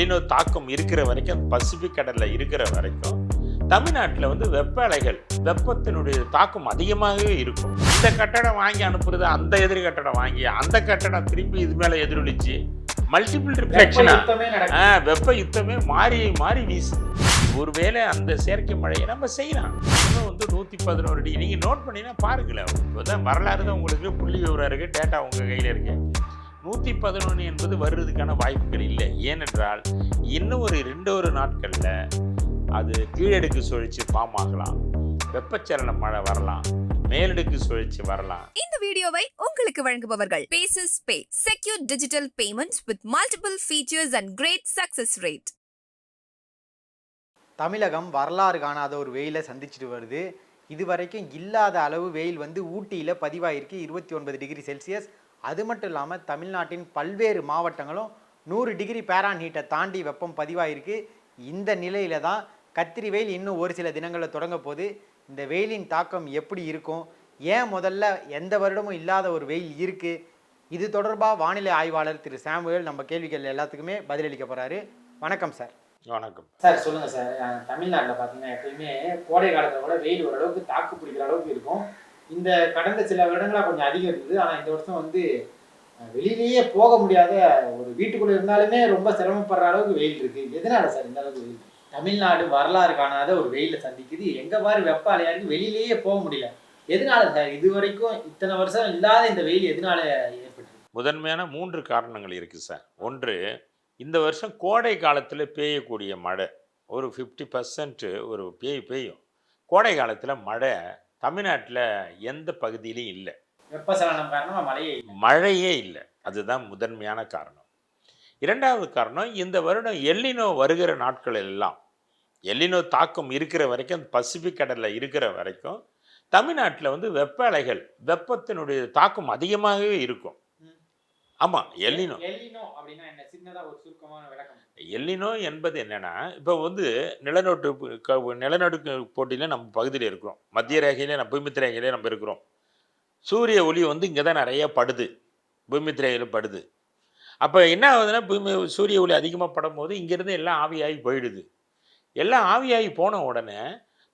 El Niño தாக்கம் இருக்கிற வரைக்கும் பசிபிக் கடல்ல இருக்கிற வரைக்கும் தமிழ்நாட்டில் வந்து வெப்ப அலைகள் வெப்பத்தினுடைய தாக்கம் அதிகமாகவே இருக்கும். இந்த கட்டடம் வாங்கி அனுப்புறது அந்த எதிரி கட்டடம் வாங்கி அந்த கட்டடம் திரும்பி இது மேலே எதிரொலிச்சு மல்டிபிள் ரிஃப்ளெக்ஷனா யுத்தமே நடக்குது. ஆ வெப்ப யுத்தமே மாறி மாறி வீசுது. ஒருவேளை அந்த செயற்கை மழையை நம்ம செய்யலாம். இன்னும் வந்து நூற்றி பதினோரு டிகிரி நீங்கள் நோட் பண்ணினா பாருங்களேன் இப்போ தான் வரலாறு தான் உங்களுக்கு புள்ளி விவரம் இருக்குது டேட்டா உங்கள் கையில் இருக்கு. நூற்றி பதினொன்று என்பது வர்றதுக்கான வாய்ப்புகள் இல்லை. ஏனென்றால் இன்னும் ஒரு ரெண்டு ஒரு நாட்களில் அது கீழடுக்கு சுழற்சி ஃபார்ம் ஆகலாம். வெப்பச்சலன மழை வரலாம். மேலடுக்கு சுழற்சி வரலாம். இந்த வீடியோவை உங்களுக்கு வழங்குபவர்கள் paces pay secure digital payments with multiple features and great success rate தமிழகம் வரலாறு காணாத ஒரு வெயிலை சந்திச்சுட்டு வருது. இதுவரைக்கும் இல்லாத அளவு வெயில் வந்து ஊட்டியில் பதிவாயிருக்கு. இருபத்தி ஒன்பது டிகிரி செல்சியஸ். அது மட்டும் இல்லாமல் தமிழ்நாட்டின் பல்வேறு மாவட்டங்களும் நூறு டிகிரி பேரான் ஹீட்டை தாண்டி வெப்பம் பதிவாயிருக்கு. இந்த நிலையில தான் கத்திரி வெயில் இன்னும் ஒரு சில தினங்களில் தொடங்க போகுது. இந்த வெயிலின் தாக்கம் எப்படி இருக்கும்? ஏன் முதல்ல எந்த வருடமும் இல்லாத ஒரு வெயில் இருக்கு? இது தொடர்பாக வானிலை ஆய்வாளர் திரு சாமுவேல் நம்ம கேள்விகள் எல்லாத்துக்குமே பதிலளிக்க போறாரு. வணக்கம் சார். வணக்கம். சார் சொல்லுங்க சார். தமிழ்நாட்டுல பாத்தீங்கன்னா எப்பயுமே கோடை காலத்துல கூட வெயில் ஓரளவுக்கு தாக்கு பிடிக்கிற அளவுக்கு இருக்கும். இந்த கடந்த சில வருடங்களாக கொஞ்சம் அதிகம் இருந்தது ஆனால் இந்த வருஷம் வந்து வெளியிலேயே போக முடியாத ஒரு வீட்டுக்குள்ளே இருந்தாலுமே ரொம்ப சிரமப்படுற அளவுக்கு வெயில் இருக்கு. எதனால சார் இந்த அளவுக்கு வெயில்? தமிழ்நாடு வரலாறு காணாத ஒரு வெயில சந்திக்குது. எங்க மாதிரி வெப்ப அலையாருக்கு வெளியிலேயே போக முடியல. எதனால சார் இது வரைக்கும் இத்தனை வருஷம் இல்லாத இந்த வெயில் எதனால ஏற்பட்டு முதன்மையான மூன்று காரணங்கள் இருக்குது சார். ஒன்று இந்த வருஷம் கோடை காலத்தில் பெய்யக்கூடிய மழை. ஒரு ஃபிஃப்டி பர்சன்ட் ஒரு பேய் பெய்யும். கோடை காலத்தில் மழை தமிழ்நாட்டில் எந்த பகுதியிலையும் இல்லை வெப்பசலனம் காரணமா மழையே இல்லை. மழையே இல்லை அதுதான் முதன்மையான காரணம் இரண்டாவது காரணம் இந்த வருடம் எல்லினோ வருகிற நாட்கள் எல்லாம் எல்லினோ தாக்கம் இருக்கிற வரைக்கும் அந்த பசிபிக் கடலில் இருக்கிற வரைக்கும் தமிழ்நாட்டில் வந்து வெப்ப அலைகள் வெப்பத்தினுடைய தாக்கம் அதிகமாகவே இருக்கும். ஆமாம் எல்லினோ. எல்லினோ அப்படின்னா என்ன? சின்னதா ஒரு சுருக்கமான விளக்கம். எல்லினோ என்பது என்னன்னா இப்போ வந்து நிலநடுக்கு நிலநடுக்கு போட்டியில் நம்ம பகுதியில் இருக்கிறோம். மத்திய ரேகையிலே நம்ம பூமித் ரேகையிலே நம்ம இருக்கிறோம். சூரிய ஒளி வந்து இங்கே தான் நிறைய படுது. பூமித் ரேகையில் படுது. அப்போ என்ன ஆகுதுன்னா பூமி சூரிய ஒளி அதிகமாக படும்போது இங்கேருந்து எல்லாம் ஆவியாகி போயிடுது. எல்லாம் ஆவியாகி போன உடனே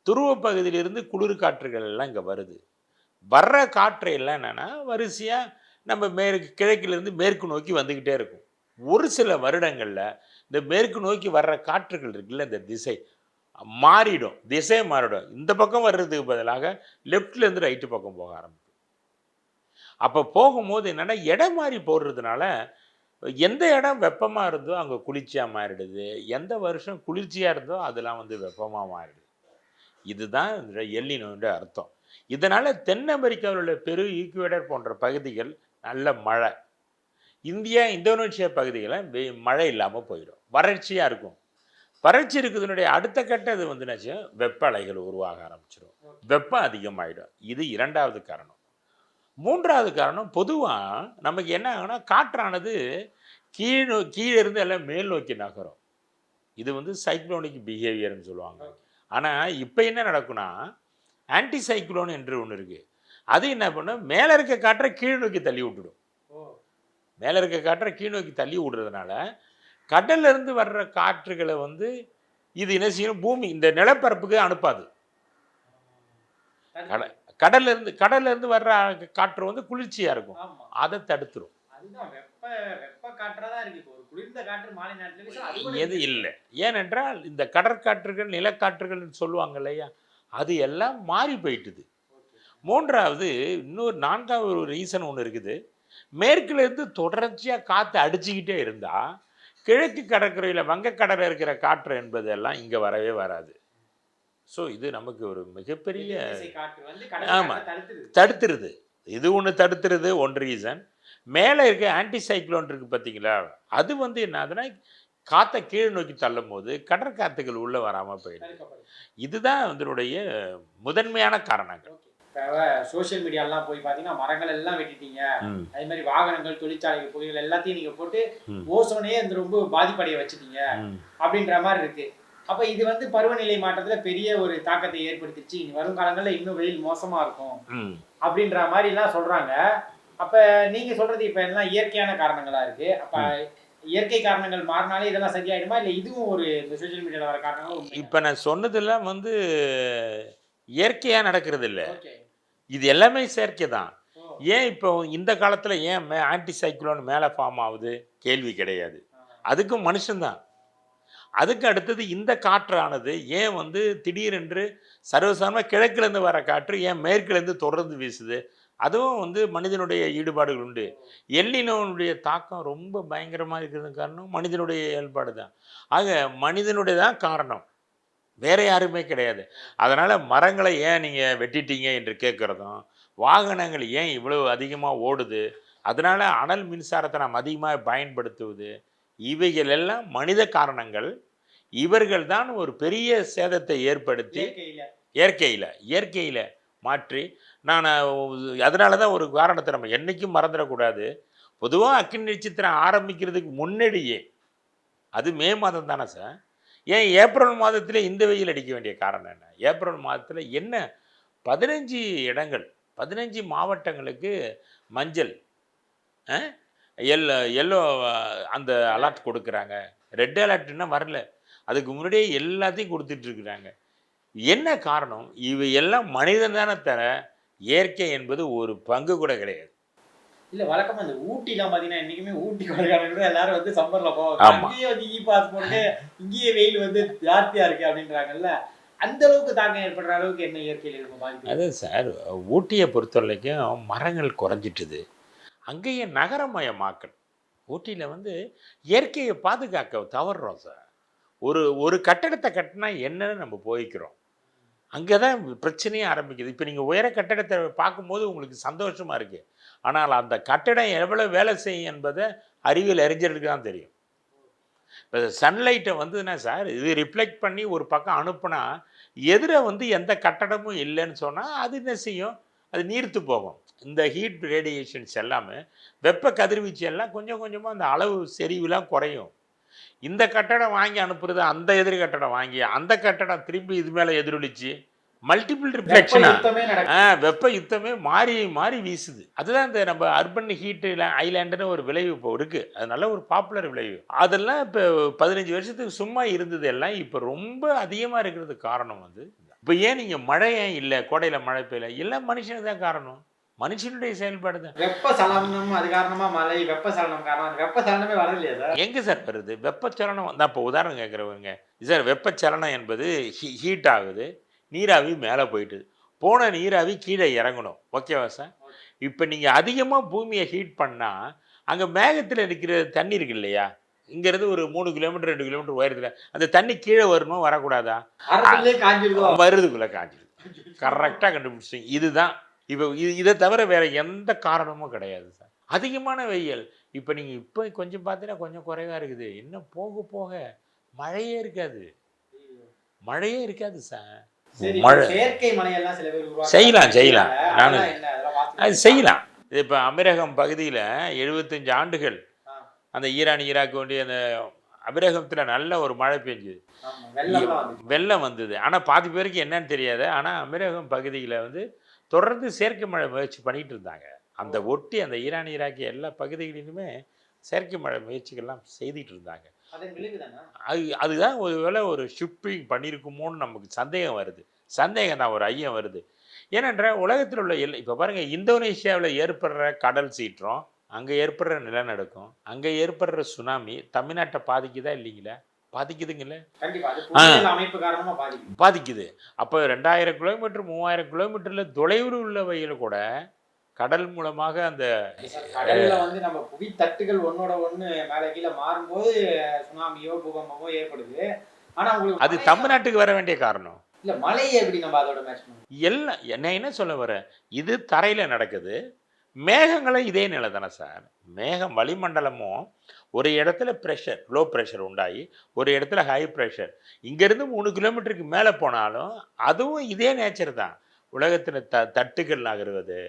துருவ பகுதியிலிருந்து குளிர் காற்றுகள் எல்லாம் இங்கே வருது. வர்ற காற்று எல்லாம் என்னென்னா வரிசையாக நம்ம மேற்கு கிழக்கிலிருந்து மேற்கு நோக்கி வந்துக்கிட்டே இருக்கும். ஒரு சில வருடங்களில் இந்த மேற்கு நோக்கி வர்ற காற்றுகள் இருக்குல்ல இந்த திசை மாறிடும். திசை மாறிடும். இந்த பக்கம் வர்றதுக்கு பதிலாக லெஃப்ட்லேருந்து ரைட்டு பக்கம் போக ஆரம்பிக்கும். அப்போ போகும்போது என்னென்னா இடம் மாறி போடுறதுனால எந்த இடம் வெப்பமாக இருந்தோ அங்கே குளிர்ச்சியாக மாறிடுது. எந்த வருஷம் குளிர்ச்சியாக இருந்தோ அதெல்லாம் வந்து வெப்பமாக மாறிடுது. இதுதான் இந்த எல்லினோட அர்த்தம். இதனால் தென் அமெரிக்காவில் உள்ள பெரு ஈக்குவேடர் போன்ற பகுதிகள் நல்ல மழை. இந்தியா இந்தோனேஷியா பகுதிகளில் மழை இல்லாமல் போயிடும். வறட்சியாக இருக்கும். வறட்சி இருக்குதுனுடைய அடுத்த கட்டம் இது வந்துனாச்சு வெப்ப அலைகள் உருவாக ஆரம்பிச்சிடும் வெப்பம் அதிகமாயிடும். இது இரண்டாவது காரணம். மூன்றாவது காரணம் பொதுவாக நமக்கு என்ன ஆகும்னா காற்றானது கீழ் கீழே இருந்து எல்லாம் மேல் நோக்கி நகரும். இது வந்து சைக்ளோனிக் பிஹேவியர்னு சொல்லுவாங்க. ஆனால் இப்போ என்ன நடக்கும்னா ஆன்டி சைக்ளோன் என்று ஒன்று இருக்குது அது என்ன பண்ணும்? மேலே இருக்க காற்றை கீழ் நோக்கி தள்ளி விட்டுடும். மேலே இருக்க காற்றை கீழ் நோக்கி தள்ளி விடுறதுனால கடல்ல இருந்து வர்ற காற்றுகளை வந்து இது என்ன செய்யும்? பூமி இந்த நிலப்பரப்புக்கு அனுப்பாது. கடை- கடல்ல இருந்து கடல்ல இருந்து வர்ற காற்று வந்து குளிர்ச்சியா இருக்கும். அதை தடுத்துரும். எது. இல்லை. ஏனென்றால் இந்த கடற்காற்றுகள் நிலக்காற்றுகள்னு சொல்லுவாங்க இல்லையா? அது எல்லாம் மாறி போயிட்டுது. மூன்றாவது இன்னொரு நான்காவது ஒரு ரீசன் ஒன்று இருக்குது. மேற்குல இருந்து தொடர்ச்சியாக காற்று அடிச்சுக்கிட்டே இருந்தால் கிழக்கு கடற்கரையில் வங்கக்கடலில் இருக்கிற காற்று என்பதெல்லாம் இங்கே வரவே வராது. ஸோ இது நமக்கு ஒரு மிகப்பெரிய திசை காற்று வந்து கடல் ஆமா. காற்றை தடுத்துடுது. தடுத்துருது. இது ஒன்று தடுத்துருது ஒன்று ரீசன் மேலே இருக்க ஆன்டி சைக்ளோன் இருக்குது பார்த்தீங்களா அது வந்து என்ன ஆகுதுன்னா காற்றை கீழ் நோக்கி தள்ளும் போது கடற்காற்றுகள் உள்ளே வராமல் போயிடுது. இதுதான் இதனுடைய முதன்மையான காரணங்கள். சோஷியல் மீடியாலாம் போய் பாத்தீங்கன்னா மரங்கள் எல்லாம் வெட்டிட்டீங்க. அதே மாதிரி வாகனங்கள் தொழிற்சாலைகள் புகைகள் எல்லாத்தையும் நீங்க போட்டு ம். ஓசோனையே இந்த ரொம்ப பாதிப்படைய வச்சுட்டீங்க. அப்படின்ற மாதிரி இருக்கு. அப்ப இது வந்து பருவநிலை மாற்றத்துல பெரிய ஒரு தாக்கத்தை ஏற்படுத்திச்சு இனி வரும் காலங்கள்ல இன்னும் வெயில் மோசமா இருக்கும். அப்படின்ற மாதிரி எல்லாம் சொல்றாங்க. அப்ப நீங்க சொல்றது இப்ப எல்லாம் இயற்கையான காரணங்களா இருக்கு? அப்ப இயற்கை காரணங்கள் மாறினாலே இதெல்லாம் சரியாயிடுமா? இல்ல இதுவும் ஒரு இந்த சோஷியல் மீடியால வர காரணங்களும் உண்மையா? இப்போ நான் சொன்னதெல்லாம் வந்து இயற்கையாக நடக்கிறது இல்லை. இது எல்லாமே செயற்கை தான். ஏன் இப்போ இந்த காலத்தில் ஏன் மே ஆன்டி சைக்ளோன் மேலே ஃபார்ம் ஆகுது? கேள்வி கிடையாது. அதுக்கும் மனுஷன்தான். அதுக்கு அடுத்தது இந்த காற்றானது ஏன் வந்து திடீரென்று சர்வசாதாரணமாக கிழக்குலேருந்து வர காற்று ஏன் மேற்குலேருந்து தொடர்ந்து வீசுது? அதுவும் வந்து மனிதனுடைய ஈடுபாடுகள் உண்டு. எல்லினோனுடைய தாக்கம் ரொம்ப பயங்கரமாக இருக்கிறது காரணம் மனிதனுடைய இயல்பாடு தான் ஆக மனிதனுடைய தான் காரணம். வேற யாருமே கிடையாது. அதனால் மரங்களை ஏன் நீங்கள் வெட்டிட்டீங்க என்று கேட்குறதும் வாகனங்கள் ஏன் இவ்வளவு அதிகமாக ஓடுது அதனால் அனல் மின்சாரத்தை நாம் அதிகமாக பயன்படுத்துவது இவைகள் எல்லாம் மனித காரணங்கள். இவர்கள் தான் ஒரு பெரிய சேதத்தை ஏற்படுத்தி இயற்கையில. இயற்கையில் மாற்றி நான் அதனால தான் ஒரு காரணத்தை நம்ம என்றைக்கும் மறந்துடக்கூடாது. பொதுவாக அக்கினி நட்சத்திரம் ஆரம்பிக்கிறதுக்கு முன்னாடியே அது மே மாதம் தானே சார்? ஏன் ஏப்ரல் மாதத்தில் இந்த வெயில் அடிக்க வேண்டிய காரணம் என்ன? ஏப்ரல் மாதத்தில் என்ன? பதினஞ்சு இடங்கள் பதினஞ்சு மாவட்டங்களுக்கு மஞ்சள் எல்லோ எல்லோ அந்த அலர்ட் கொடுக்குறாங்க. ரெட் அலர்ட்னா வரல. அதுக்கு முன்னாடியே எல்லாத்தையும் கொடுத்துட்ருக்குறாங்க என்ன காரணம்? இவை எல்லாம் மனிதன் தானே தர இயற்கை என்பது ஒரு பங்கு கூட கிடையாது. இல்ல வழக்கமா இந்த ஊட்டிலாம் பாத்தீங்கன்னா இன்னைக்குமே ஊட்டி கொடைக்கானல் எல்லாரும் வந்து சம்மர்ல போவாங்க. ஆமா. அங்கேயே வந்து இ பாஸ் போட்டு இங்கேயே வெயில் வந்து ஜாஸ்தியா இருக்கு அப்படின்றாங்கல்ல. அந்த அளவுக்கு தாக்கம் ஏற்படுற அளவுக்கு என்ன இயற்கையில இருக்கும் பாதிப்பு? அது சார் ஊட்டியை பொறுத்த வரைக்கும் மரங்கள் குறைஞ்சிட்டுது. அங்கேயே நகரமயமாக்கல். ஊட்டியில் வந்து இயற்கையை பாதுகாக்க தவறுறோம் சார். ஒரு ஒரு கட்டடத்தை கட்டினா என்னன்னு நம்ம போய்க்கிறோம் அங்கே தான் பிரச்சனையே ஆரம்பிக்குது. இப்போ நீங்கள் உயர கட்டடத்தை பார்க்கும்போது உங்களுக்கு சந்தோஷமாக இருக்குது ஆனால் அந்த கட்டடம் எவ்வளோ வேலை செய்யும் என்பதை அறிவியல் அறிஞர்களுக்கு தான் தெரியும். இப்போ சன்லைட்டை வந்துன்னா சார்? இது ரிஃப்ளெக்ட் பண்ணி ஒரு பக்கம் அனுப்புனா எதிர வந்து எந்த கட்டடமும் இல்லைன்னு சொன்னால் அது என்ன செய்யும்? அது நீர்த்து போகும். இந்த ஹீட் ரேடியேஷன்ஸ் எல்லாமே வெப்ப கதிர்வீச்சு எல்லாம் கொஞ்சம் கொஞ்சமாக அந்த அளவு செறிவுலாம் குறையும். இந்த கட்டடம் வாங்கி அனுப்புறது அந்த எதிர் கட்டடம் வாங்கி அந்த கட்டடம் திரும்பி இது மேலே எதிரொலிச்சு மல்டிபிள் ரிஃப்ளெக்ஷனா வெப்ப யுத்தமே மாறி மாறி வீசுது. அதுதான் இந்த நம்ம அர்பன் ஹீட்டு ஐலாண்டுன்னு ஒரு விளைவு இப்போ இருக்குது அது நல்ல ஒரு பாப்புலர் விளைவு. அதெல்லாம் இப்போ பதினஞ்சு வருஷத்துக்கு சும்மா இருந்தது எல்லாம் இப்போ ரொம்ப அதிகமாக இருக்கிறதுக்கு காரணம் வந்து இப்போ ஏன் நீங்கள் மழை ஏன் இல்லை? கோடையில் மழை பெய்யல? எல்லாம் மனுஷனுக்கு தான் காரணம். மனுஷனுடைய செயல்பாடு தான். வெப்ப சலனம் அது காரணமா மழை வெப்ப சலனம் காரணம்? அந்த வெப்ப சலனமே வரலையா சார்? எங்கே சார் வருது? வெப்பச்சலனம் நான் இப்போ உதாரணம் கேட்குறவங்க சார் வெப்பச்சலனம் என்பது ஹீ ஹீட் ஆகுது. நீராவி மேலே போயிட்டுது. போன நீராவி கீழே இறங்கணும். ஓகேவா சார்? இப்போ நீங்கள் அதிகமாக பூமியை ஹீட் பண்ணால் அங்கே மேகத்தில் இருக்கிற தண்ணி இருக்கு இல்லையா? இங்கேருந்து ஒரு மூணு கிலோமீட்டர் ரெண்டு கிலோமீட்டர் உயரத்தில். அந்த தண்ணி கீழே வரணும் வரக்கூடாதா? வருதுக்குள்ளே காஞ்சிடுது கரெக்டாக கண்டுபிடிச்சிங்க இதுதான். இப்போ இது இதை தவிர வேற எந்த காரணமும் கிடையாது சார். அதிகமான வெயில். இப்போ நீங்கள் இப்போ கொஞ்சம் பார்த்தீங்கன்னா கொஞ்சம் குறைவாக இருக்குது. இன்னும் போக போக மழையே இருக்காது. மழையே இருக்காது சரி. மழை. செயற்கை மலையெல்லாம் சில பேர். செய்யலாம், செய்யலாம். அதெல்லாம் நானு- என்ன அதெல்லாம் பார்த்து- அது செய்யலாம். இப்போ அமீரகம் பகுதியில் எழுபத்தஞ்சு ஆண்டுகள் அந்த ஈரான் ஈராக் வேண்டிய அந்த அமீரகத்தில் நல்ல ஒரு மழை பெஞ்சுது. வெள்ளம் வந்தது. ஆனால் பாதி பேருக்கு என்னன்னு தெரியாது ஆனால் அமீரகம் பகுதியில் வந்து தொடர்ந்து செயற்கை மழை முயற்சி பண்ணிட்டு இருந்தாங்க. அந்த ஒட்டி அந்த ஈரான் ஈராக்கி எல்லா பகுதிகளிலுமே செயற்கை மழை முயற்சிகள்லாம் செய்துட்டு இருந்தாங்க. அது அதுதான் ஒரு வேளை ஒரு ஷிப்பிங் பண்ணியிருக்குமோன்னு நமக்கு சந்தேகம் வருது. சந்தேகம் தான் ஒரு ஐயம் வருது. ஏனென்றால் உலகத்தில் உள்ள எல்லை இப்போ பாருங்கள் இந்தோனேஷியாவில் ஏற்படுற கடல் சீற்றம் அங்கே ஏற்படுற நிலநடுக்கம் அங்கே ஏற்படுற சுனாமி தமிழ்நாட்டை பாதிக்குதா இல்லைங்களா? பாதிக்கும் பாதிக்குது. அப்போ ரெண்டாயிரம் கிலோமீட்டர் மூவாயிரம் கிலோமீட்டரில் தொலைவில் உள்ளவையில் கூட கடல் மூலமாக அந்த கடல்ல வந்து நம்ம புவி தட்டுகள் ஒன்னோட ஒண்ணு மேல கீழே மாறும்போது சுனாமியோ பூகம்பமோ ஏற்படுது. ஆனா உங்களுக்கு அது மழை- தமிழ்நாட்டுக்கு வர வேண்டிய காரணம். இல்ல மழையை எப்படி நம்ம அதோட மேட்ச் எல்லாம் என்ன என்ன சொல்ல வரேன்? இது தரையில் நடக்குது. மேகங்களும் இதே நிலை தானே சார். மேகம் வளிமண்டலமும் ஒரு இடத்துல ப்ரெஷர் லோ ப்ரெஷர் உண்டாகி ஒரு இடத்துல ஹை ப்ரெஷர் இங்கேருந்து மூணு கிலோமீட்டருக்கு மேலே போனாலும் அதுவும் இதே நேச்சர் தான். உலகத்தில் த தட்டுகள் நகருவது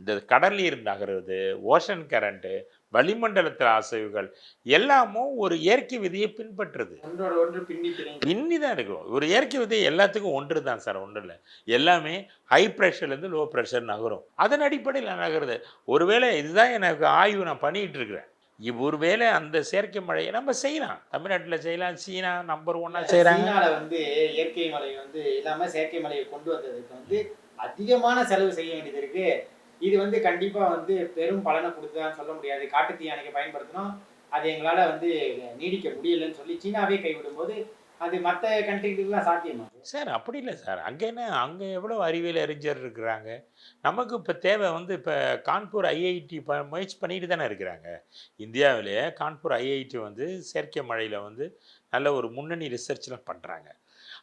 இந்த கடல் நீர் நகருவது ஓஷன் கரண்ட்டு வளிமண்டலத்தில் அசைவுகள் எல்லாமும் ஒரு இயற்கை விதியை பின்பற்றுது. ஒன்று பின்னி தான் இருக்கும் ஒரு இயற்கை விதி எல்லாத்துக்கும் ஒன்று தான் சார் ஒன்றும் இல்லை. எல்லாமே ஹை ப்ரெஷர்லேருந்து லோ ப்ரெஷர் நகரும். அதன் அடிப்படையில் நகருது? ஒருவேளை இதுதான் எனக்கு ஆய்வு நான் பண்ணிகிட்டு இருக்கிறேன். இவ் ஒருவேளை அந்த செயற்கை மழையை நம்ம செய்யலாம். தமிழ்நாட்டில் செய்யலாம் சீனா நம்பர் ஒன்னா செய்கிறாங்க வந்து இயற்கை மழை வந்து இல்லாம செயற்கை மழையை கொண்டு வந்ததுக்கு வந்து அதிகமான செலவு செய்ய வேண்டியது இருக்கு. இது வந்து கண்டிப்பாக வந்து பெரும் பலனை கொடுத்ததான்னு சொல்ல முடியாது. காட்டு தீயானைக்கு பயன்படுத்தினோம். அது எங்களால் வந்து நீடிக்க முடியலன்னு சொல்லி சீனாவே கைவிடும்போது அது மற்ற கண்ட்ரிகளுக்குலாம் சாத்தியமா? சார் அப்படி இல்லை சார். அங்கே என்ன அங்கே எவ்வளோ அறிவியல் அறிஞர் இருக்கிறாங்க? நமக்கு இப்போ தேவை வந்து இப்போ கான்பூர் ஐஐடி ப முயற்சி பண்ணிட்டு தானே இருக்கிறாங்க. இந்தியாவிலேயே கான்பூர் ஐஐடி வந்து செயற்கை மழையில் வந்து நல்ல ஒரு முன்னணி ரிசர்ச்லாம் பண்ணுறாங்க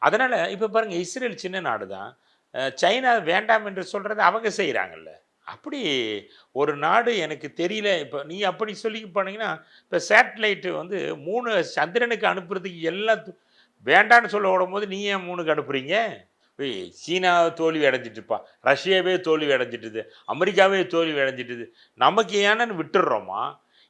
அதனால் இப்போ பாருங்கள் இஸ்ரேல் சின்ன நாடு தான் சைனா வேண்டாம் என்று சொல்கிறத அவங்க செய்கிறாங்கல்ல அப்படி ஒரு நாடு எனக்கு தெரியல. இப்போ நீ அப்படி சொல்லி போனீங்கன்னா இப்போ சேட்டலைட்டு வந்து மூணு சந்திரனுக்கு அனுப்புறதுக்கு எல்லாம் வேண்டான்னு சொல்ல விடும்போது நீ ஏன் மூணுக்கு அனுப்புறீங்க? சீனா தோல்வி அடைஞ்சிட்டுப்பா. ரஷ்யாவே தோல்வி அடைஞ்சிட்டுது. அமெரிக்காவே தோல்வி அடைஞ்சிட்டுது. நமக்கு ஏன்னு விட்டுடுறோமா?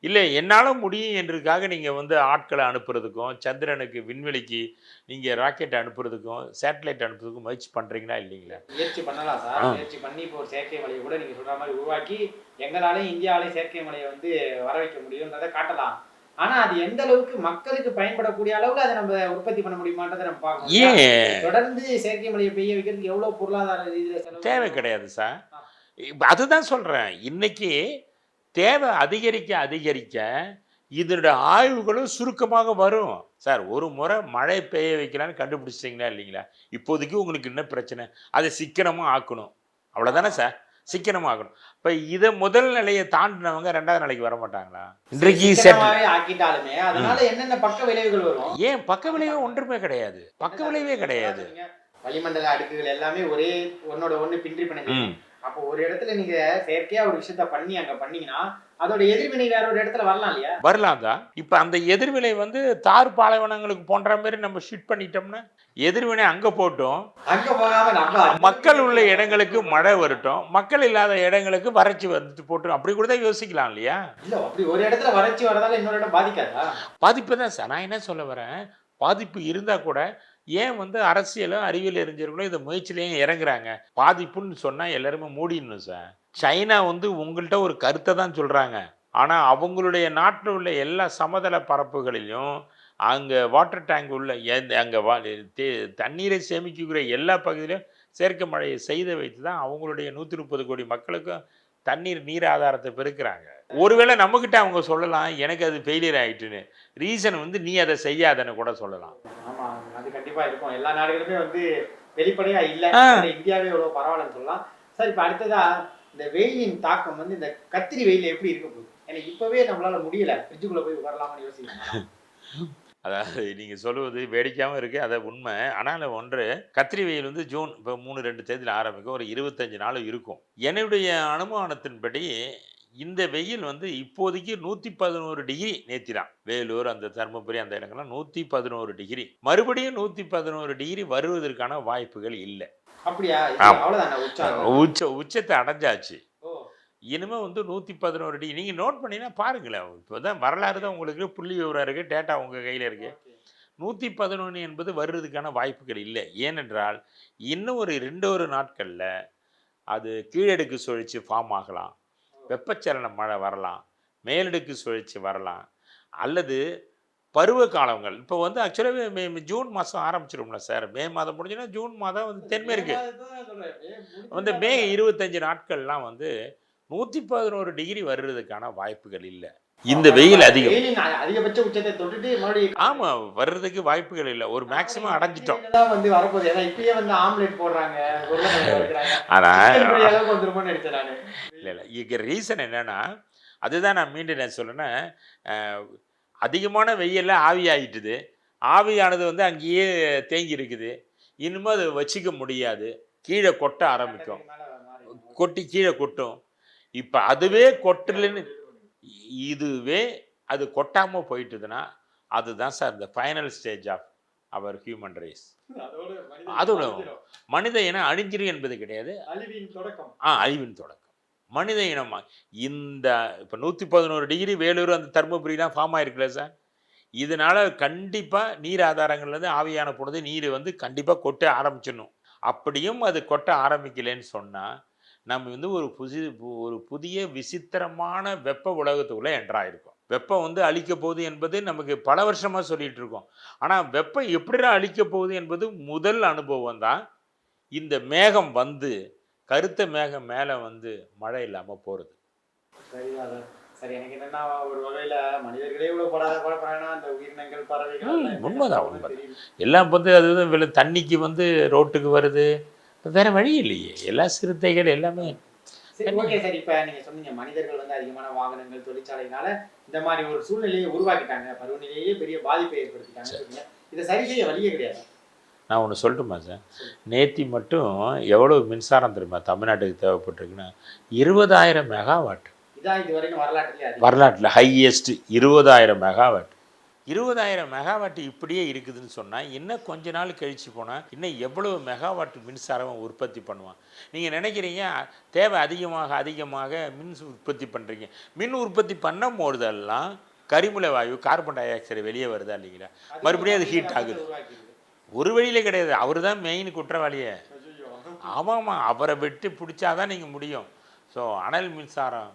இல்லை என்னால் முடியும் என்றதுக்காக நீங்கள் வந்து ஆட்களை அனுப்புறதுக்கும் சந்திரனுக்கு விண்வெளிக்கு நீங்கள் ராக்கெட் அனுப்புறதுக்கும் சேட்டலைட் அனுப்புறதுக்கும் முயற்சி பண்ணுறீங்களா இல்லைங்களா? முயற்சி பண்ணலாம் சார். முயற்சி பண்ணி இப்போ ஒரு செயற்கை மலையை கூட நீங்க சொல்ற மாதிரி உருவாக்கி எங்களாலையும் இந்தியாவிலையும் செயற்கை மலையை வந்து வர வைக்க முடியும்ன்றதை காட்டலாம். ஆனா அது எந்த அளவுக்கு மக்களுக்கு பயன்படக்கூடிய அளவுல அதை நம்ம உற்பத்தி பண்ண முடியுமான்றதை நம்ம பார்க்கணும். தொடர்ந்து செயற்கை மலையை பெய்ய வைக்கிறதுக்கு எவ்வளவு பொருளாதார ரீதியில தேவை கிடையாது சார். அதுதான் சொல்கிறேன் இன்னைக்கு தேவை அதிகரிக்க அதிகரிக்க இதனுடைய ஆய்வுகளும் சுருக்கமாக வரும். சார் ஒரு முறை மழை பெய்ய வைக்கலான்னு கண்டுபிடிச்சிட்டிங்களா இல்லைங்களா? இப்போதைக்கு உங்களுக்கு என்ன பிரச்சனை? அதை சிக்கனமாக ஆக்கணும். அவ்வளோதானே சார்? சிக்கனமாக ஆக்கணும். இப்போ இதை முதல் நிலையை தாண்டினவங்க ரெண்டாவது நிலைக்கு வர மாட்டாங்களா? இன்றைக்கு ஆக்கிட்டாலுமே அதனால என்னென்ன பக்க விளைவுகள் வரும்? ஏன் பக்க விளைவே ஒன்றுமே கிடையாது. பக்க விளைவே கிடையாது. வளிமண்டல அடுக்குகள் எல்லாமே ஒரே ஒன்னோட ஒண்ணு பின்றி பிணைஞ்சு அப்போ ஒரு இடத்துல நீங்க செயற்கையா ஒரு விஷயத்த பண்ணி அங்க பண்ணீங்கன்னா அதோட எதிர்வினை வேற ஒரு இடத்துல வரலாம் இல்லையா? வரலாம் தான் இப்போ அந்த எதிர்வினை வந்து தார் பாலைவனங்களுக்கு போன்ற மாதிரி நம்ம ஷிட் பண்ணிட்டோம்னா எதிர்வினை அங்கே போட்டோம். அங்க போகாம நம்ம மக்கள் உள்ள இடங்களுக்கு மழை வரட்டும். மக்கள் இல்லாத இடங்களுக்கு வறட்சி வந்துட்டு போட்டு அப்படி கூட தான் யோசிக்கலாம் இல்லையா? இல்ல அப்படி ஒரு இடத்துல வறட்சி வரதால இன்னொரு இடம் பாதிக்காதா? பாதிப்பு தான் சார். நான் என்ன சொல்ல வரேன்? பாதிப்பு இருந்தால் கூட ஏன் வந்து அரசியலும் அறிவியல் அறிஞர்களும் இந்த முயற்சியிலையும் இறங்குறாங்க? பாதிப்புன்னு சொன்னால் எல்லாருமே மூடிடணும் சார். சைனா வந்து உங்கள்கிட்ட ஒரு கருத்தை தான் சொல்கிறாங்க ஆனால் அவங்களுடைய நாட்டில் உள்ள எல்லா சமதள பரப்புகளிலும் அங்கே வாட்டர் டேங்க் உள்ள எந்த அங்கே வா தண்ணீரை சேமிக்கக்கூடிய எல்லா பகுதியிலும் செயற்கை மழையை செய்து வைத்து தான் அவங்களுடைய நூற்றி முப்பது கோடி மக்களுக்கும் தண்ணீர் நீர் ஆதாரத்தை பெருக்கிறாங்க. ஒருவேளை நம்மக்கிட்ட அவங்க சொல்லலாம் எனக்கு அது ஃபெயிலியர் ஆயிட்டுன்னு. ரீசன் வந்து நீ அதை செய்யாதன்னு கூட சொல்லலாம். அது கண்டிப்பா இருக்கும். எல்லா நாடுகளுமே வந்து வெளிப்படையா இல்ல. இந்தியாவே எவ்வளவு பரவாயில்லன்னு சொல்லலாம். சார் இப்ப அடுத்ததா இந்த வெயிலின் தாக்கம் வந்து இந்த கத்திரி வெயில் எப்படி இருக்க போகுது? எனக்கு இப்பவே நம்மளால முடியல. ஃப்ரிட்ஜுக்குள்ள போய் உட்காரலாம்னு யோசிக்கிறேன். அதாவது நீங்கள் சொல்லுவது வேடிக்கையாகவும் இருக்குது அதை உண்மை. ஆனால் ஒன்று கத்திரி வெயில் வந்து ஜூன் இப்போ மூணு ரெண்டு தேதியில் ஆரம்பிக்கும். ஒரு இருபத்தஞ்சு நாள் இருக்கும். என்னுடைய அனுமானத்தின்படி இந்த வெயில் வந்து இப்போதைக்கு நூற்றி பதினோரு டிகிரி நேத்திதான். வேலூர் அந்த தருமபுரி அந்த இடங்கள்லாம் நூற்றி பதினோரு டிகிரி. மறுபடியும் நூற்றி பதினோரு டிகிரி வருவதற்கான வாய்ப்புகள் இல்லை. அப்படியா? உச்ச உச்சத்தை அடைஞ்சாச்சு. இனிமே வந்து நூற்றி பதினோரு டிகிரி நீங்கள் நோட் பண்ணீங்கன்னா பாருங்களேன். இப்போ தான் வரலாறு தான் உங்களுக்கு புள்ளி விவரம் இருக்குது டேட்டா உங்கள் கையில் இருக்குது. நூற்றி பதினொன்று என்பது வர்றதுக்கான வாய்ப்புகள் இல்லை. ஏனென்றால் இன்னும் ஒரு ரெண்டு ஒரு நாட்களில் அது கீழடுக்கு சுழற்சி ஃபார்ம் ஆகலாம். வெப்பச்சலன மழை வரலாம் மேலடுக்கு சுழற்சி வரலாம் அல்லது பருவ காலங்கள். இப்போ வந்து ஆக்சுவலாகவே மே ஜூன் மாதம் ஆரம்பிச்சிடும்ல சார் மே மாதம் முடிஞ்சுன்னா ஜூன் மாதம் வந்து தென்மேற்கு வந்து மே இருபத்தஞ்சு நாட்கள்லாம் வந்து நூற்றி பதினோரு டிகிரி வர்றதுக்கான வாய்ப்புகள் இல்லை. இந்த வெயில் அதிகம். அதிகபட்ச உச்சத்தை தொட்டுட்டு மறுபடியும் ஆமாம் வர்றதுக்கு வாய்ப்புகள் இல்லை. ஒரு மேக்ஸிமம் அடைஞ்சிட்டோம். வந்து வரப்போகுது. ஏன்னா இப்பயே வந்து ஆம்லெட் போடுறாங்க அளவுக்கு வந்துருமோன்னு நினைச்சேன் நானு. இல்லை இல்லை. இங்கே ரீசன் என்னன்னா அதுதான் நான் மீண்டும் நான் சொல்லுன்னா அதிகமான வெயில்ல ஆவி ஆயிட்டுது. ஆவியானது வந்து அங்கேயே தேங்கி இருக்குது. இனிமேல் அதை வச்சுக்க முடியாது. கீழே கொட்ட ஆரம்பிக்கும். கொட்டி கீழே கொட்டும். இப்போ அதுவே கொட்டலன்னு இதுவே அது கொட்டாமல் போயிட்டுதுன்னா அதுதான் சார் இந்த final stage of our human race அதோட. மனித இனம் அழிஞ்சிரும் என்பது கிடையாது. அழிவின் தொடக்கம். ஆ அழிவின் தொடக்கம். மனித இனமா இந்த இப்போ நூற்றி பதினோரு டிகிரி வேலூர் அந்த தருமபுரிலாம் ஃபார்ம் ஆயிருக்குல்ல சார். இதனால கண்டிப்பாக நீர் ஆதாரங்கள்லேருந்து ஆவியான பொழுது நீர் வந்து கண்டிப்பாக கொட்ட ஆரம்பிச்சிடணும். அப்படியும் அது கொட்ட ஆரம்பிக்கலைன்னு சொன்னால் நம்ம வந்து ஒரு புதி ஒரு புதிய விசித்திரமான வெப்ப உலகத்துக்குள்ளே என்ட்ராயிருக்கோம் வெப்பம் வந்து அழிக்க போகுது என்பது நமக்கு பல வருஷமாக சொல்லிட்டு இருக்கோம் ஆனால் வெப்பம் எப்படிடா அழிக்க போகுது என்பது முதல் அனுபவம் தான் இந்த மேகம் வந்து கருத்த மேகம் மேலே வந்து மழை இல்லாமல் போகிறது சார். சரி எனக்கு என்னன்னா ஒரு வகையில மனிதர்களே படாத அந்த உயிரினங்கள் பறவைகள் என்ன உண்மைதான். தெரியல. எல்லாம் வந்து அது தண்ணிக்கு வந்து ரோட்டுக்கு வருது வேற வழி இல்லையே. எல்லா சிறுத்தைகள் எல்லாமே சரி ஓகே சார். இப்ப நீங்க சொன்னீங்க மனிதர்கள் வந்து அதிகமான வாகனங்கள் தொழிற்சாலைனால இந்த மாதிரி ஒரு சூழ்நிலையை உருவாக்கிட்டாங்க. பருவநிலையே பெரிய பாதிப்பை ஏற்படுத்திட்டாங்க. இதை சரி செய்ய வழியே கிடையாது. நான் ஒன்று சொல்லட்டுமா சார்? நேத்தி மட்டும் எவ்வளோ மின்சாரம் தெரியுமா தமிழ்நாட்டுக்கு தேவைப்பட்டிருக்குன்னா இருபதாயிரம் மெகாவாட். இதான் இது வரைக்கும் வரலாற்றிலே வரலாற்றில் ஹையஸ்ட் இருபதாயிரம் மெகாவாட். இருபதாயிரம் மெகாவாட் இப்படியே இருக்குதுன்னு சொன்னால் இன்னும் கொஞ்ச நாள் கழிச்சு போனால் இன்னும் எவ்வளவு மெகாவாட் மின்சாரம் உற்பத்தி பண்ணுவான்? நீங்கள் நினைக்கிறீங்க தேவை அதிகமாக அதிகமாக மின் உற்பத்தி பண்ணுறீங்க மின் உற்பத்தி பண்ணும் போதெல்லாம் கரிமூல வாயு கார்பன் டை ஆக்சைடு வெளியே வருதா இல்லைங்களா? மறுபடியும் அது ஹீட் ஆகுது. ஒரு வழியில கிடையாது. அவர் தான் மெயின் குற்றவாளியே. ஆமாம் ஆமாம்மா அவரை விட்டு பிடிச்சாதான் நீங்கள் முடியும். ஸோ அனல் மின்சாரம்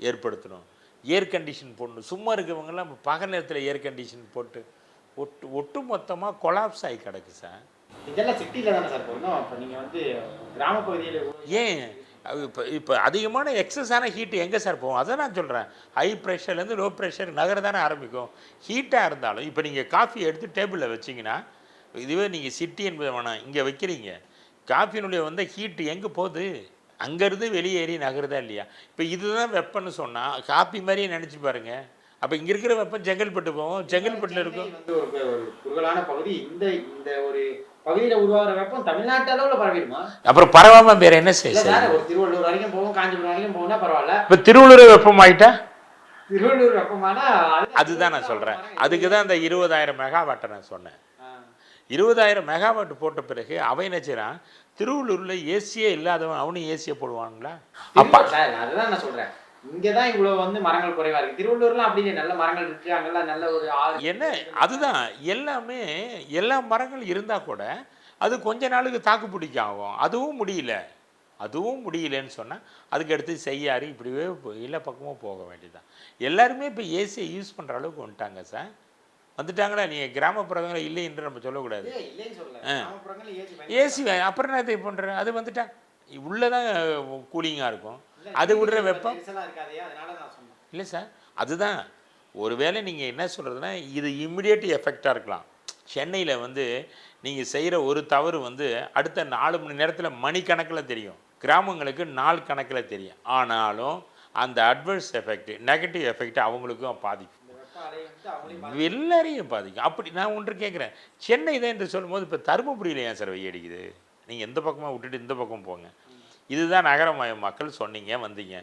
ஏற்படுத்தணும். ஏர் கண்டிஷன் போடணும். சும்மா இருக்கவங்கெல்லாம் பகல் நேரத்தில் ஏர் கண்டிஷன் போட்டு ஒட்டு ஒட்டு மொத்தமாக கொலாப்ஸ் ஆகி கிடக்கு சார். இதெல்லாம் சிட்டில தானே சார் போடணும். இப்ப நீங்க வந்து கிராம பகுதியில ஏன்? இப்போ இப்போ அதிகமான எக்ஸஸான ஹீட் எங்கே சார் போகும்? அதை நான் சொல்கிறேன் ஹை ப்ரெஷர்லேருந்து லோ ப்ரெஷர் நகர தானே ஆரம்பிக்கும். ஹீட்டாக இருந்தாலும் இப்போ நீங்கள் காஃபி எடுத்து டேபிளில் வச்சிங்கன்னா இதுவே நீங்கள் சிட்டி என்பது வேணாம். இங்கே வைக்கிறீங்க. காஃபியினுடைய வந்த ஹீட்டு எங்கே போகுது? அங்கேருந்து வெளியேறி நகருதா இல்லையா? இப்போ இதுதான் வெப்பம்னு சொன்னால் காஃபி மாதிரியே நினச்சி பாருங்க. அப்போ இங்கே இருக்கிற வெப்பம் செங்கல்பட்டு போகும். செங்கல்பட்டில் இருக்கும். வந்து ஒரு குறுகலான பகுதி. இந்த இந்த ஒரு பகுதியில உருவாகிற வெப்பம் தமிழ்நாட்டு அளவுல பரவிடுமா? அப்புறம் பரவாமல் வேறு என்ன செய்ய ஒரு திருவள்ளூர் வரைக்கும் போகும் காஞ்சிபுரம் வரைக்கும் போகும்னா பரவாயில்ல. இப்போ திருவள்ளூர் வெப்பம் ஆயிட்டா? திருவள்ளூர் வெப்பமானா அது- அதுதான் நான் சொல்கிறேன் அதுக்கு தான் அந்த இருபதாயிரம் மெகாவாட்டை நான் சொன்னேன். இருபதாயிரம் மெகாவாட் போட்ட பிறகு அவன் என்ன செய்றான்? திருவள்ளூரில் ஏசியே இல்லாதவன் அவனும் ஏசியை போடுவாங்களா அப்பா சார் அதுதான் நான் சொல்றேன். இங்கதான் இவ்வளவு வந்து மரங்கள் குறைவா இருக்கு. திருவள்ளூர்லாம் அப்படி நல்ல மரங்கள் இருக்கு. அங்கெல்லாம் நல்ல ஒரு என்ன? அதுதான். எல்லாமே எல்லா மரங்கள் இருந்தால் கூட அது கொஞ்ச நாளுக்கு தாக்கு பிடிக்க ஆகும். அதுவும் முடியல. அதுவும் முடியலன்னு சொன்னால் அதுக்கு அடுத்து செய்யாறு இப்படியே எல்லா பக்கமும் போக வேண்டியதுதான். எல்லாருமே இப்போ ஏசியை யூஸ் பண்ணுற அளவுக்கு வந்துட்டாங்க சார். வந்துட்டாங்களா நீங்கள் கிராமப்புறங்களில் இல்லை என்று நம்ம சொல்லக்கூடாது. ஏசி அப்புறம் என்ன பண்ணுறேன் அது வந்துட்டா உள்ளதான் கூலிங்காக இருக்கும். அது விடுற வெப்பம். நான் இல்லை சார் அதுதான். ஒருவேளை நீங்கள் என்ன சொல்கிறதுனா இது இம்மிடியேட் எஃபெக்டாக இருக்கலாம். சென்னையில் வந்து நீங்கள் செய்கிற ஒரு தவறு வந்து அடுத்த நாலு மணி நேரத்தில் மணிக்கணக்கில் தெரியும். கிராமங்களுக்கு நாள் கணக்கில் தெரியும். ஆனாலும் அந்த அட்வர்ஸ் எஃபெக்ட் நெகட்டிவ் எஃபெக்ட் அவங்களுக்கும் பாதிக்கும். வெள்ளரையும் எல்லாரையும் பாதிக்கும் அப்படி நான் ஒன்று கேட்குறேன். சென்னை தான் என்று சொல்லும்போது இப்போ தருமபுரியில் ஏன் சார் வெயில் அடிக்குது? நீங்கள் எந்த பக்கமாக விட்டுட்டு இந்த பக்கம் போங்க. இதுதான் நகரமயம். மக்கள் சொன்னீங்க வந்தீங்க.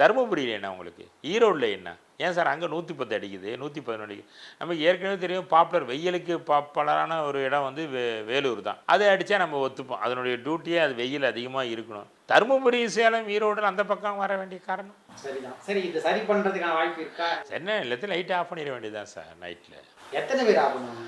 தருமபுரியில் என்ன உங்களுக்கு? ஈரோடில் என்ன? ஏன் சார் அங்கே நூற்றி பத்து அடிக்குது? நூற்றி பதினொன்று அடிக்குது. நமக்கு ஏற்கனவே தெரியும் பாப்புலர் வெயிலுக்கு பாப்புலரான ஒரு இடம் வந்து வே வேலூர் தான். அதை அடித்தா நம்ம ஒத்துப்போம். அதனுடைய டியூட்டியே அது வெயில் அதிகமாக இருக்கணும். தருமபுரி சேலம் ஈரோடு அந்த பக்கம் வர வேண்டிய காரணம். சரிதான். சரி இது சரி பண்றதுக்கான வாய்ப்பு இருக்கா? சென்னை எல்லாத்தையும் லைட் ஆஃப் பண்ணிட வேண்டியதுதான் சார் நைட்டில் எத்தனை பேர் ஆகணும்?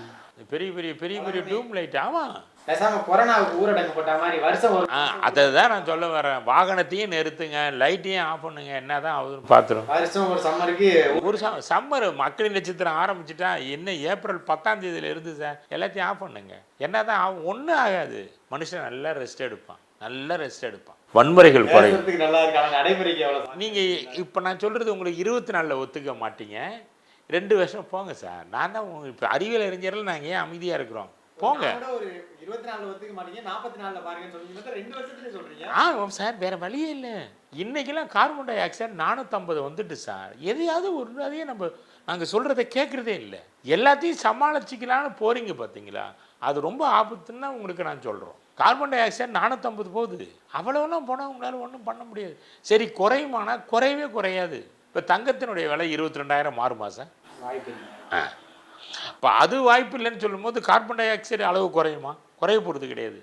பெரிய பெரிய பெரிய பெரிய டூம் லைட். ஆமாம் பேசாம கொரோனாவுக்கு ஊரடங்கு போட்ட மாதிரி வருஷம் ஒரு ஆ அதை தான் நான் சொல்ல வரேன் வாகனத்தையும் நிறுத்துங்க லைட்டையும் ஆஃப் பண்ணுங்க என்ன தான் ஆகுதுன்னு பார்த்துரும் வருஷம் ஒரு சம்மருக்கு ஒரு சம்மர் மக்களின் நட்சத்திரம் ஆரம்பிச்சிட்டா என்ன ஏப்ரல் பத்தாம் தேதியில இருந்து சார் எல்லாத்தையும் ஆஃப் பண்ணுங்க. என்ன தான் ஆகும் ஒன்றும் ஆகாது. மனுஷன் நல்லா ரெஸ்ட் எடுப்பான். நல்லா ரெஸ்ட் எடுப்பான். வன்முறைகள் குறையும். நல்லா இருக்கு ஆனா நடைமுறைக்கு எவ்வளவு நீங்கள் இப்போ நான் சொல்கிறது உங்களுக்கு இருபத்தி நாலில் ஒத்துக்க மாட்டீங்க. ரெண்டு வருஷம் போங்க சார். நான் தான் இப்போ அறிவியல் அறிஞர்கள் நாங்கள் ஏன் அமைதியாக இருக்கிறோம்? போங்க. ஆ சார் வேற வழியே இல்லை. இன்னைக்கெல்லாம் கார்பன் டை ஆக்சைடு நானூற்றம்பது வந்துட்டு சார். எதையாவது ஒரு அதையே நம்ம நாங்கள் சொல்கிறத கேட்குறதே இல்லை. எல்லாத்தையும் சமாளிச்சிக்கலான்னு போறீங்க பார்த்தீங்களா அது ரொம்ப ஆபத்துன்னு உங்களுக்கு நான் சொல்கிறோம் கார்பன் டை ஆக்சைடு நானூற்றம்பது போகுது. அவ்வளோலாம் போனால் உங்களால் ஒன்றும் பண்ண முடியாது. சரி குறையுமானா? குறையவே குறையாது. இப்போ தங்கத்தினுடைய விலை இருபத்தி ரெண்டாயிரம் மாறுமா சார்? வாய்ப்பு இல்லை ஆ. இப்போ அது வாய்ப்பு இல்லைன்னு சொல்லும்போது கார்பன் டை ஆக்சைடு அளவு குறையுமா? குறைய போகிறது கிடையாது.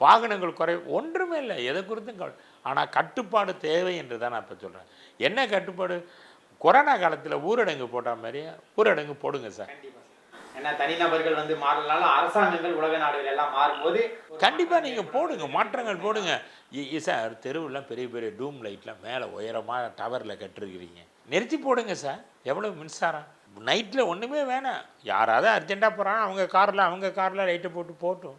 வாகனங்கள் குறை ஒன்றுமே இல்லை. எதை குறித்தும் கவலை ஆனால் கட்டுப்பாடு தேவை என்று தான் நான் இப்போ சொல்கிறேன் என்ன கட்டுப்பாடு? கொரோனா காலத்தில் ஊரடங்கு போட்ட மாதிரி ஊரடங்கு போடுங்க சார். ஏன்னா தனிநபர்கள் வந்து மாறலனாலும் அரசாங்கங்கள் உலக நாடுகள் எல்லாம் மாறும்போது கண்டிப்பாக நீங்கள் போடுங்க மாற்றங்கள் போடுங்க. சார் தெருவுலாம் பெரிய பெரிய டூம் லைட்லாம் மேலே உயரமாக டவரில் கட்டிருக்கிறீங்க. நிறுத்தி போடுங்க சார். எவ்வளோ மின்சாரம்? நைட்டில் ஒன்றுமே வேணாம். யாராவது அர்ஜென்ட்டாக போகிறாங்க அவங்க காரில் அவங்க காரில் லைட்டை போட்டு போட்டும்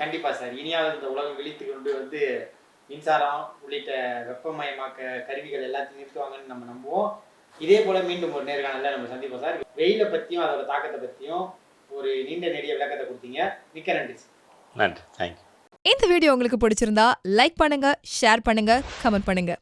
கண்டிப்பா சார். இனியாவது இந்த உலகம் விழித்து கொண்டு வந்து மின்சாரம் உள்ளிட்ட வெப்பமயமாக்க கருவிகள் எல்லாத்தையும் நிறுத்துவாங்கன்னு நம்ம நம்புவோம். இதே போல மீண்டும் ஒரு நேர்காணல்ல நம்ம சந்திப்போம் சார். வெயிலை பத்தியும் அதோட தாக்கத்தை பத்தியும் ஒரு நீண்ட நெடிய விளக்கத்தை கொடுத்தீங்க. மிக்க நன்றி நன்றி. தேங்க்யூ இந்த வீடியோ உங்களுக்கு பிடிச்சிருந்தா லைக் பண்ணுங்க ஷேர் பண்ணுங்க கமெண்ட் பண்ணுங்க.